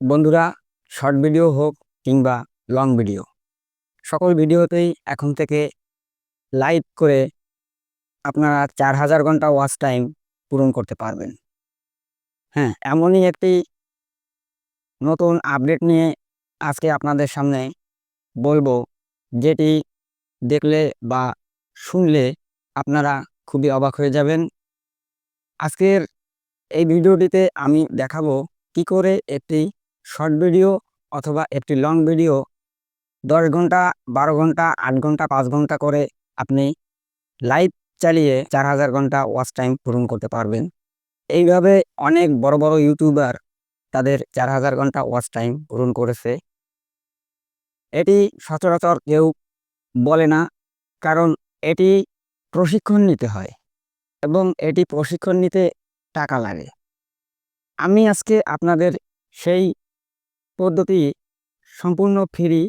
বন্ধুরা short video হোক কিংবা লং ভিডিও সকল ভিডিওতেই এখন থেকে লাইভ করে আপনারা চার হাজার ঘণ্টা ওয়াচ টাইম পূরণ করতে পারবেন। হ্যাঁ এমনই একটি নতুন আপডেট নিয়ে আজকে আপনাদের সামনে বলব, যেটি দেখলে বা শুনলে আপনারা খুবই অবাক হয়ে যাবেন। আজকের এই ভিডিওটিতে আমি দেখাবো কি করে একটি শর্ট ভিডিও অথবা একটি লং ভিডিও দশ ঘণ্টা, বারো ঘণ্টা, আট ঘণ্টা, পাঁচ ঘণ্টা করে আপনি লাইভ চালিয়ে চার হাজার ঘণ্টা ওয়াচ টাইম পূরণ করতে পারবেন। এইভাবে অনেক বড় বড় ইউটিউবার তাদের চার হাজার ঘণ্টা ওয়াচ টাইম পূরণ করেছে। এটি সচরাচর কেউ বলে না, কারণ এটি প্রশিক্ষণ নিতে হয় এবং এটি প্রশিক্ষণ নিতে টাকা লাগে। আমি আজকে আপনাদের সেই পদ্ধতি সম্পূর্ণ ফ্রি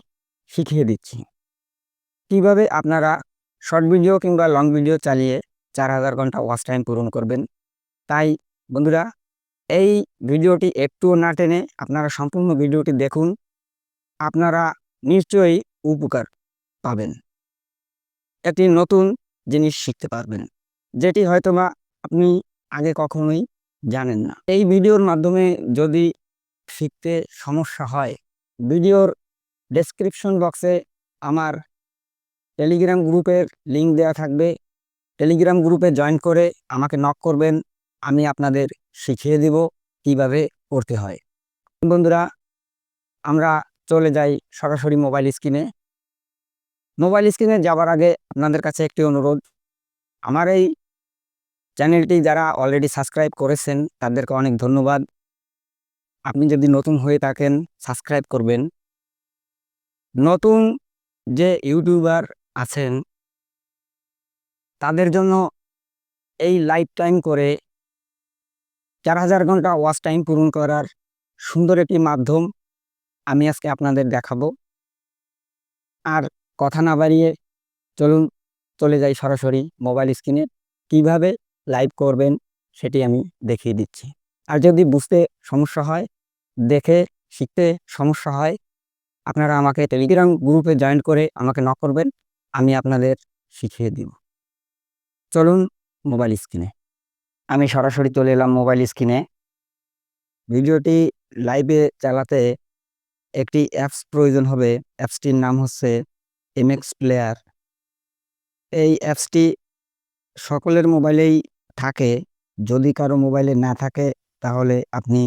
শিখিয়ে দিচ্ছি। কীভাবে আপনারা শর্ট ভিডিও কিংবা লং ভিডিও চালিয়ে চার হাজার ঘণ্টা ওয়াচ টাইম পূরণ করবেন? তাই বন্ধুরা, এই ভিডিওটি একটুও না টেনে আপনারা সম্পূর্ণ ভিডিওটি দেখুন। আপনারা নিশ্চয়ই উপকার পাবেন। একটি নতুন জিনিস শিখতে পারবেন, যেটি হয়তোবা আপনি আগে কখনোই জানেন না। এই ভিডিওর মাধ্যমে যদি শিখতে সমস্যা হয়, ভিডিওর ডেসক্রিপশন বক্সে আমার টেলিগ্রাম গ্রুপের লিঙ্ক দেওয়া থাকবে। টেলিগ্রাম গ্রুপে জয়েন করে আমাকে নক করবেন, আমি আপনাদের শিখিয়ে দেব কীভাবে করতে হয়। বন্ধুরা, আমরা চলে যাই সরাসরি মোবাইল স্ক্রিনে মোবাইল স্ক্রিনে যাওয়ার আগে আপনাদের কাছে একটি অনুরোধ। আমার এই চ্যানেলটি যারা অলরেডি সাবস্ক্রাইব করেছেন, তাদেরকে অনেক ধন্যবাদ। আপনি যদি নতুন হয়ে থাকেন সাবস্ক্রাইব করবেন। নতুন যে ইউটিউবার আছেন, তাদের জন্য এই লাইফ টাইম করে চার হাজার ঘণ্টা ওয়াচ টাইম পূরণ করার সুন্দর একটি মাধ্যম আমি আজকে আপনাদের দেখাবো। আর কথা না বাড়িয়ে চলুন, চলে যাই সরাসরি মোবাইল স্ক্রিনে কীভাবে লাইভ করবেন, সেটি আমি দেখিয়ে দিচ্ছি। আর যদি বুঝতে সমস্যা হয় দেখে শিখতে সমস্যা হয়, আপনারা আমাকে টেলিগ্রাম গ্রুপে জয়েন করে আমাকে নক করবেন, আমি আপনাদের শিখিয়ে দিব। চলুন মোবাইল স্ক্রিনে আমি সরাসরি চলে এলাম মোবাইল স্ক্রিনে ভিডিওটি লাইভে চালাতে একটি অ্যাপস প্রয়োজন হবে অ্যাপসটির নাম হচ্ছে এমএক্স প্লেয়ার এই অ্যাপসটি সকলের মোবাইলেই থাকে, যদি কারও মোবাইলে না থাকে, তাহলে আপনি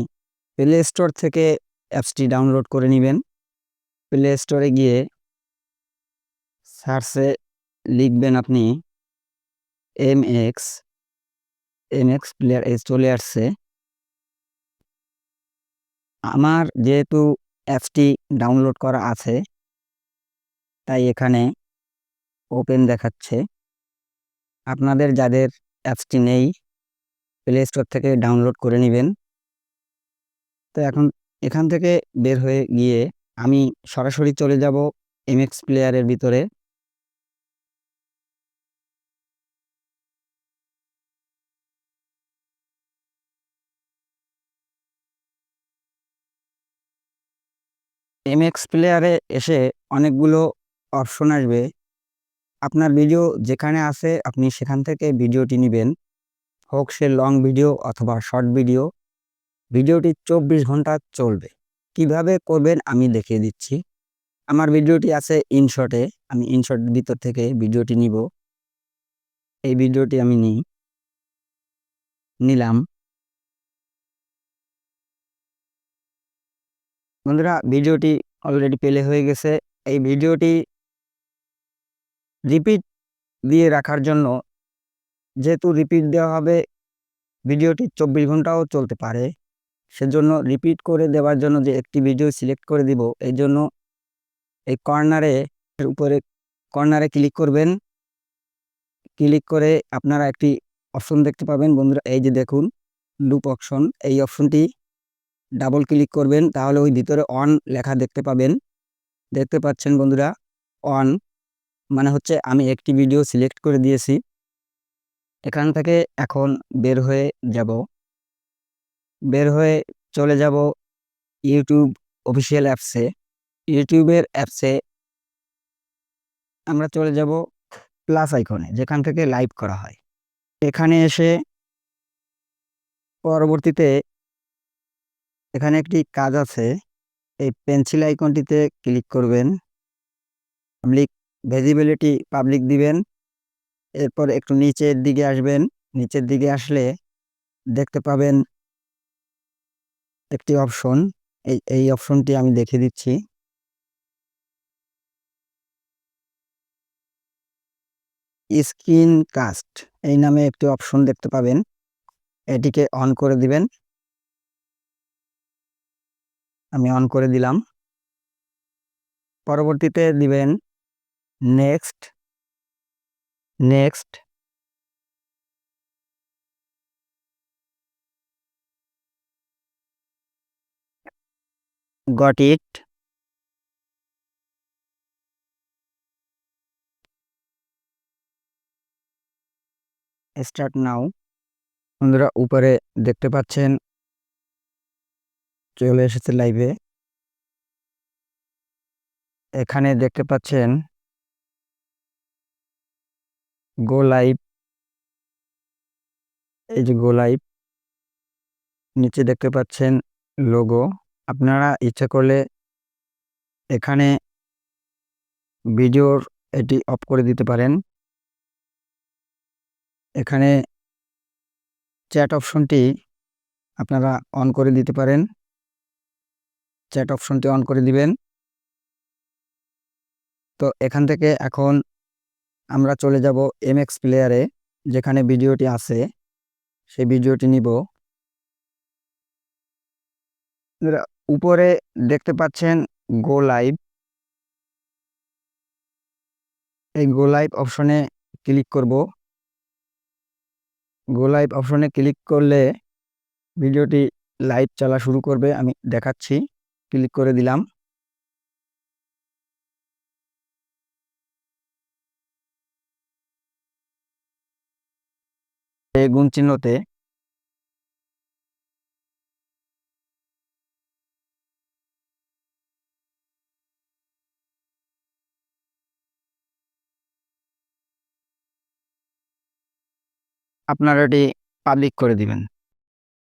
প্লে স্টোর থেকে অ্যাপসটি ডাউনলোড করে নেবেন। প্লে স্টোরে গিয়ে সার্চে লিখবেন আপনি M X M X player চলে আসছে। আমার যেহেতু অ্যাপসটি ডাউনলোড করা আছে, তাই এখানে ওপেন দেখাচ্ছে। আপনাদের যাদের অ্যাপসটি নেই প্লে স্টোর থেকে ডাউনলোড করে নেবেন। তো এখন এখান থেকে বের হয়ে গিয়ে আমি সরাসরি চলে যাব এমএক্স প্লেয়ারের ভিতরে। এমএক্স প্লেয়ারে এসে অনেকগুলো অপশন আসবে। আপনার ভিডিও যেখানে আছে, আপনি সেখান থেকে ভিডিওটি নেবেন। হোক সে লং ভিডিও অথবা শর্ট ভিডিও ভিডিওটি চব্বিশ ঘণ্টা চলবে। কীভাবে করবেন আমি দেখিয়ে দিচ্ছি। আমার ভিডিওটি আছে ইনশটে। আমি ইনশট ভিতর থেকে ভিডিওটি নিব। এই ভিডিওটি আমি নিই। নিলাম। বন্ধুরা, ভিডিওটি অলরেডি পেলে হয়ে গেছে। এই ভিডিওটি রিপিট দিয়ে রাখার জন্য যেহেতু রিপিট দেওয়া হবে, ভিডিওটি চব্বিশ ঘন্টাও চলতে পারে। সেজন্য রিপিট করে দেওয়ার জন্য যে একটি ভিডিও সিলেক্ট করে দিব, এই জন্য এই কর্নারে উপরে কর্নারে ক্লিক করবেন। ক্লিক করে আপনারা একটি অপশন দেখতে পাবেন। বন্ধুরা, এই যে দেখুন লুপ অপশন এই অপশনটি ডাবল ক্লিক করবেন, তাহলে ওই ভিতরে অন লেখা দেখতে পাবেন। দেখতে পাচ্ছেন বন্ধুরা অন মানে হচ্ছে আমি একটি ভিডিও সিলেক্ট করে দিয়েছি। এখান থেকে এখন বের হয়ে যাব। বের হয়ে চলে যাব ইউটিউব অফিসিয়াল অ্যাপসে ইউটিউবের অ্যাপসে আমরা চলে যাব প্লাস আইকনে যেখান থেকে লাইভ করা হয়। এখানে এসে পরবর্তীতে এখানে একটি কাজ আছে, এই পেন্সিল আইকনটিতে ক্লিক করবেন। পাবলিক ভিজিবিলিটি পাবলিক দিবেন। এরপর একটু নিচের দিকে আসবেন। নিচের দিকে আসলে দেখতে পাবেন একটি অপশন এই এই অপশনটি আমি দেখে দিচ্ছি। স্ক্রিন কাস্ট, এই নামে একটি অপশন দেখতে পাবেন। এটিকে অন করে দিবেন। আমি অন করে দিলাম। পরবর্তীতে দিবেন next next got it. Start now বন্ধুরা, উপরে দেখতে পাচ্ছেন, চলে এসেছে লাইভে এখানে দেখতে পাচ্ছেন গো লাইভ এই যে গো লাইভ নিচে দেখতে পাচ্ছেন লোগো আপনারা ইচ্ছা করলে এখানে ভিডিওর এটি অফ করে দিতে পারেন। এখানে চ্যাট অপশনটি আপনারা অন করে দিতে পারেন। চ্যাট অপশনটি অন করে দিবেন। তো এখান থেকে এখন আমরা চলে যাব এমএক্স প্লেয়ারে যেখানে ভিডিওটি আছে, সেই ভিডিওটি নিব। উপরে দেখতে পাচ্ছেন গো লাইভ এই গো লাইভ অপশনে ক্লিক করব। গো লাইভ অপশনে ক্লিক করলে ভিডিওটি লাইভ চলা শুরু করবে। আমি দেখাচ্ছি। ক্লিক করে দিলাম। গুণ চিহ্নতে আপনারা এটি পাবলিক করে দিবেন।